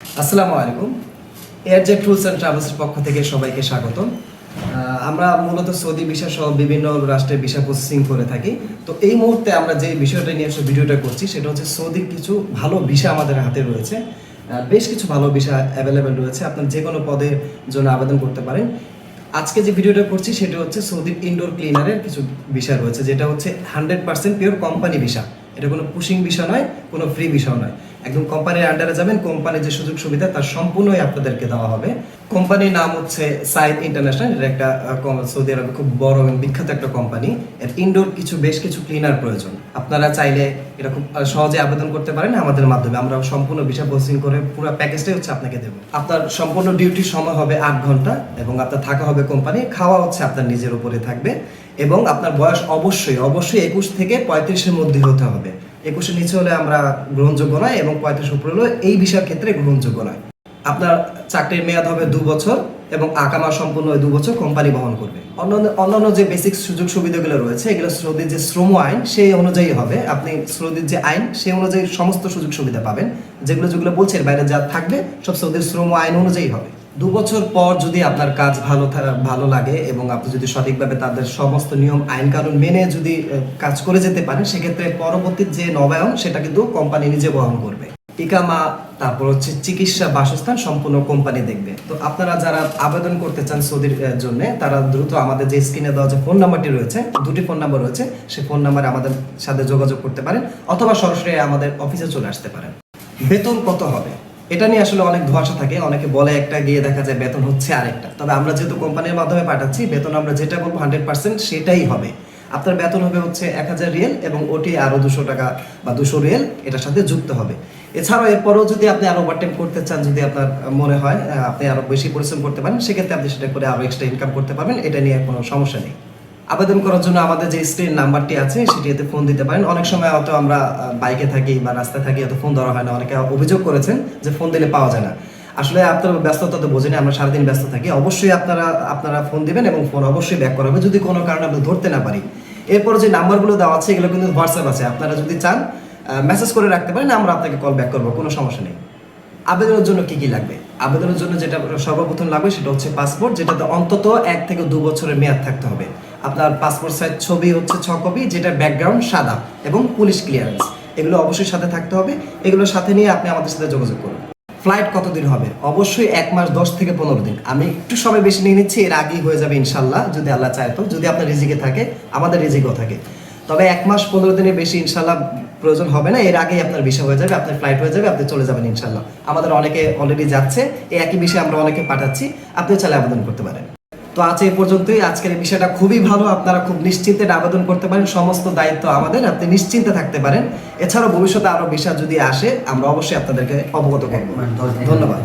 আসসালামু আলাইকুম। Air Jet Tools and ট্রাভেলসের পক্ষ থেকে সবাইকে স্বাগত আমরা মূলত সৌদি ভিসা সহ বিভিন্ন রাষ্ট্রের ভিসা প্রসেসিং করে থাকি। তো এই মুহূর্তে আমরা যে বিষয়টা নিয়ে আসলে ভিডিওটা করছি, সেটা হচ্ছে সৌদির কিছু ভালো ভিসা আমাদের হাতে রয়েছে। বেশ কিছু ভালো ভিসা অ্যাভেলেবেল রয়েছে। আপনার যে কোনো পদের জন্য আবেদন করতে পারেন। আজকে যে ভিডিওটা করছি, সেটা হচ্ছে সৌদির ইনডোর ক্লিনারের কিছু বিষয় রয়েছে, যেটা হচ্ছে hundred percent pure company visa. এটা কোনো পুশিং বিষয় নয়, কোনো ফ্রি বিষয় নয়। একদম কোম্পানির আন্ডারে যাবেন কোম্পানির যে সুযোগ সুবিধা, তার সম্পূর্ণই আপনাদেরকে দেওয়া হবে। কোম্পানির নাম হচ্ছে সাইদ ইন্টারন্যাশনাল এটা একটা সৌদি আরবে খুব বড় এবং বিখ্যাত একটা কোম্পানি এর ইনডোর কিছু, বেশ কিছু ক্লিনার প্রয়োজন। আপনারা চাইলে এটা খুব সহজে আবেদন করতে পারেন আমাদের মাধ্যমে। আমরা সম্পূর্ণ ভিসা প্রসেসিং করে পুরো প্যাকেজটাই হচ্ছে আপনাকে দেবো। আপনার সম্পূর্ণ ডিউটির সময় হবে আট ঘণ্টা এবং আপনার থাকা হবে কোম্পানি খাওয়া হচ্ছে আপনার নিজের উপরে থাকবে এবং আপনার বয়স অবশ্যই অবশ্যই একুশ থেকে পঁয়ত্রিশের মধ্যে হতে হবে। একুশের নিচে হলে আমরা গ্রহণযোগ্য নয় এবং পঁয়ত্রিশ উপরে হলে এই বিষয়ের ক্ষেত্রে গ্রহণযোগ্য নয়। আপনার চাকরির মেয়াদ হবে দু বছর এবং আকামা সম্পূর্ণ দু বছর কোম্পানি বহন করবে। অন্যান্য অন্যান্য যে বেসিক সুযোগ সুবিধাগুলো রয়েছে, এগুলো সৌদির যে শ্রম আইন, সেই অনুযায়ী হবে। আপনি সৌদির যে আইন, সেই অনুযায়ী সমস্ত সুযোগ সুবিধা পাবেন। যেগুলো যেগুলো বলছেন, বাইরে যা থাকবে, সব সৌদির শ্রম আইন অনুযায়ী হবে। দু বছর পর যদি আপনার কাজ ভালো ভালো লাগে এবং আপনি যদি সঠিকভাবে তাদের সমস্ত নিয়ম, আইন, কানুন মেনে যদি কাজ করে যেতে পারেন, সেক্ষেত্রে পরবর্তী যে নবায়ন, সেটা কিন্তু কোম্পানি নিজে বহন করবে। ইকামা তারপর হচ্ছে চিকিৎসা বাসস্থান সম্পূর্ণ কোম্পানি দেখবে। তো আপনারা যারা আবেদন করতে চান সৌদির জন্য, তারা দ্রুত আমাদের যে স্ক্রিনে দেওয়া যে ফোন নাম্বারটি রয়েছে, দুটি ফোন নাম্বার রয়েছে সেই ফোন নাম্বারে আমাদের সাথে যোগাযোগ করতে পারেন অথবা সরাসরি আমাদের অফিসে চলে আসতে পারেন। বেতন কত হবে? এটা নিয়ে আসলে অনেক ধোয়াশা থাকে। অনেকে বলে একটা গিয়ে দেখা যায় বেতন হচ্ছে আরেকটা। তবে আমরা যেহেতু কোম্পানির মাধ্যমে পাঠাচ্ছি, বেতন আমরা যেটা বলব হান্ড্রেড পার্সেন্ট সেটাই হবে। আপনার বেতন হবে হচ্ছে এক হাজার রিয়েল এবং ওটি আরও দুশো টাকা বা দুশো রিয়েল, এটার সাথে যুক্ত হবে। এছাড়াও এরপরেও যদি আপনি আরও ওভারটাইম করতে চান, যদি আপনার মনে হয় আপনি আরও বেশি পরিশ্রম করতে পারেন, সেক্ষেত্রে আপনি সেটা করে আরও এক্সট্রা ইনকাম করতে পারবেন, এটা নিয়ে কোনো সমস্যা নেই। আবেদন করার জন্য আমাদের যে স্ক্রিন নাম্বারটি আছে, সেটিতে ফোন দিতে পারেন। অনেক সময় হয়তো আমরা বাইকে থাকি বা রাস্তায় থাকি, হয়তো ফোন ধরা হয় না। অনেকে অভিযোগ করেছেন যে ফোন দিলে পাওয়া যায় না। আসলে আপনার ব্যস্ততা তো বোঝেনি আমরা সারাদিন ব্যস্ত থাকি। অবশ্যই আপনারা আপনারা ফোন দিবেন এবং ফোন অবশ্যই ব্যাক করা হবে যদি কোনো কারণে আমরা ধরতে না পারি। এরপর যে নাম্বারগুলো দেওয়া আছে, এগুলো কিন্তু হোয়াটসঅ্যাপ আছে। আপনারা যদি চান মেসেজ করে রাখতে পারেন, আমরা আপনাকে কল ব্যাক করব, কোনো সমস্যা নেই। আবেদনের জন্য কি কি লাগবে? আবেদনের জন্য যেটা সর্বপ্রথম লাগবে, সেটা হচ্ছে পাসপোর্ট যেটাতে অন্তত এক থেকে দু বছরের মেয়াদ থাকতে হবে। আপনার পাসপোর্ট সাইজ ছবি হচ্ছে ছ কপি যেটা ব্যাকগ্রাউন্ড সাদা এবং পুলিশ ক্লিয়ারেন্স এগুলো অবশ্যই সাথে থাকতে হবে। এগুলোর সাথে নিয়ে আপনি আমাদের সাথে যোগাযোগ করুন। ফ্লাইট কতদিন হবে? অবশ্যই এক মাস দশ থেকে পনেরো দিন। আমি একটু সময় বেশি নিয়ে নিচ্ছি, এর আগেই হয়ে যাবে ইনশাল্লাহ, যদি আল্লাহ চায় তো। যদি আপনার রিজিকে থাকে, আমাদের রিজিকও থাকে। তবে এক মাস পনেরো দিনের বেশি ইনশাল্লাহ প্রয়োজন হবে না। এর আগেই আপনার ভিসা হয়ে যাবে, আপনার ফ্লাইট হয়ে যাবে, আপনি চলে যাবেন ইনশাল্লাহ। আমাদের অনেকে অলরেডি যাচ্ছে, এই একই বিষয়ে আমরা অনেকে পাঠাচ্ছি। আপনি চাইলে আবেদন করতে পারেন। তো আজ এই পর্যন্তই। আজকের এই বিষয়টা খুবই ভালো। আপনারা খুব নিশ্চিন্তে আবেদন করতে পারেন। সমস্ত দায়িত্ব আমাদের। আপনি নিশ্চিন্তে থাকতে পারেন। এছাড়াও ভবিষ্যতে আরও বিষয় যদি আসে আমরা অবশ্যই আপনাদেরকে অবগত করব। ধন্যবাদ।